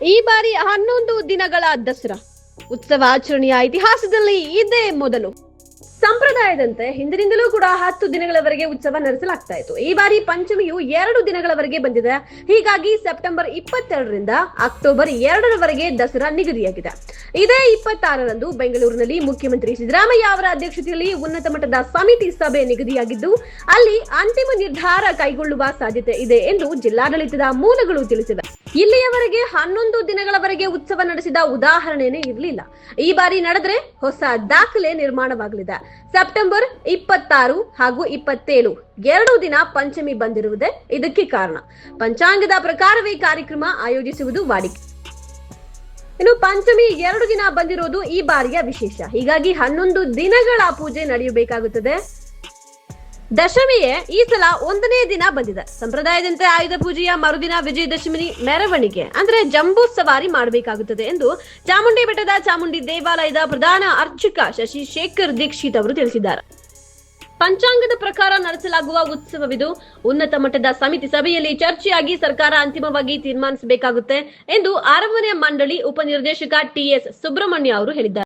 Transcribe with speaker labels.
Speaker 1: ಈ ಬಾರಿ ಹನ್ನೊಂದು ದಿನಗಳ ದಸರಾ ಉತ್ಸವ ಆಚರಣೆಯ ಇತಿಹಾಸದಲ್ಲಿ ಇದೇ ಮೊದಲು. ಸಂಪ್ರದಾಯದಂತೆ ಹಿಂದಿನಿಂದಲೂ ಕೂಡ ಹತ್ತು ದಿನಗಳವರೆಗೆ ಉತ್ಸವ ನಡೆಸಲಾಗ್ತಾ ಇತ್ತು. ಈ ಬಾರಿ ಪಂಚಮಿಯು ಎರಡು ದಿನಗಳವರೆಗೆ ಬಂದಿದೆ. ಹೀಗಾಗಿ ಸೆಪ್ಟೆಂಬರ್ ಇಪ್ಪತ್ತೆರಡರಿಂದ ಅಕ್ಟೋಬರ್ ಎರಡರವರೆಗೆ ದಸರಾ ನಿಗದಿಯಾಗಿದೆ. ಇದೇ ಇಪ್ಪತ್ತಾರರಂದು ಬೆಂಗಳೂರಿನಲ್ಲಿ ಮುಖ್ಯಮಂತ್ರಿ ಸಿದ್ದರಾಮಯ್ಯ ಅವರ ಅಧ್ಯಕ್ಷತೆಯಲ್ಲಿ ಉನ್ನತ ಮಟ್ಟದ ಸಮಿತಿ ಸಭೆ ನಿಗದಿಯಾಗಿದ್ದು, ಅಲ್ಲಿ ಅಂತಿಮ ನಿರ್ಧಾರ ಕೈಗೊಳ್ಳುವ ಸಾಧ್ಯತೆ ಇದೆ ಎಂದು ಜಿಲ್ಲಾಡಳಿತದ ಮೂಲಗಳು ತಿಳಿಸಿವೆ. ಇಲ್ಲಿಯವರೆಗೆ ಹನ್ನೊಂದು ದಿನಗಳವರೆಗೆ ಉತ್ಸವ ನಡೆಸಿದ ಉದಾಹರಣೆನೇ ಇರಲಿಲ್ಲ. ಈ ಬಾರಿ ನಡೆದ್ರೆ ಹೊಸ ದಾಖಲೆ ನಿರ್ಮಾಣವಾಗಲಿದೆ. ಸೆಪ್ಟೆಂಬರ್ ಇಪ್ಪತ್ತಾರು ಹಾಗೂ ಇಪ್ಪತ್ತೇಳು ಎರಡು ದಿನ ಪಂಚಮಿ ಬಂದಿರುವುದೇ ಇದಕ್ಕೆ ಕಾರಣ. ಪಂಚಾಂಗದ ಪ್ರಕಾರವೇ ಕಾರ್ಯಕ್ರಮ ಆಯೋಜಿಸುವುದು ವಾಡಿಕೆ. ಇನ್ನು ಪಂಚಮಿ ಎರಡು ದಿನ ಬಂದಿರೋದು ಈ ಬಾರಿಯ ವಿಶೇಷ. ಹೀಗಾಗಿ ಹನ್ನೊಂದು ದಿನಗಳ ಪೂಜೆ ನಡೆಯಬೇಕಾಗುತ್ತದೆ. ದಶಮಿಯೇ ಈ ಸಲ ಒಂದನೇ ದಿನ ಬಂದಿದೆ. ಸಂಪ್ರದಾಯದಂತೆ ಆಯುಧ ಪೂಜೆಯ ಮರುದಿನ ವಿಜಯದಶಮಿ ಮೆರವಣಿಗೆ, ಅಂದ್ರೆ ಜಂಬೂ ಸವಾರಿ ಮಾಡಬೇಕಾಗುತ್ತದೆ ಎಂದು ಚಾಮುಂಡಿ ಬೆಟ್ಟದ ಚಾಮುಂಡಿ ದೇವಾಲಯದ ಪ್ರಧಾನ ಅರ್ಚಕ ಶಶಿ ಶೇಖರ್ ದೀಕ್ಷಿತ್ ಅವರು ತಿಳಿಸಿದ್ದಾರೆ. ಪಂಚಾಂಗದ ಪ್ರಕಾರ ನಡೆಸಲಾಗುವ ಉತ್ಸವವಿದು ಉನ್ನತ ಮಟ್ಟದ ಸಮಿತಿ ಸಭೆಯಲ್ಲಿ ಚರ್ಚೆಯಾಗಿ ಸರ್ಕಾರ ಅಂತಿಮವಾಗಿ ತೀರ್ಮಾನಿಸಬೇಕಾಗುತ್ತೆ ಎಂದು ಅರಮನೆ ಮಂಡಳಿ ಉಪನಿರ್ದೇಶಕ ಟಿಎಸ್ ಸುಬ್ರಹ್ಮಣ್ಯ ಅವರು ಹೇಳಿದ್ದಾರೆ.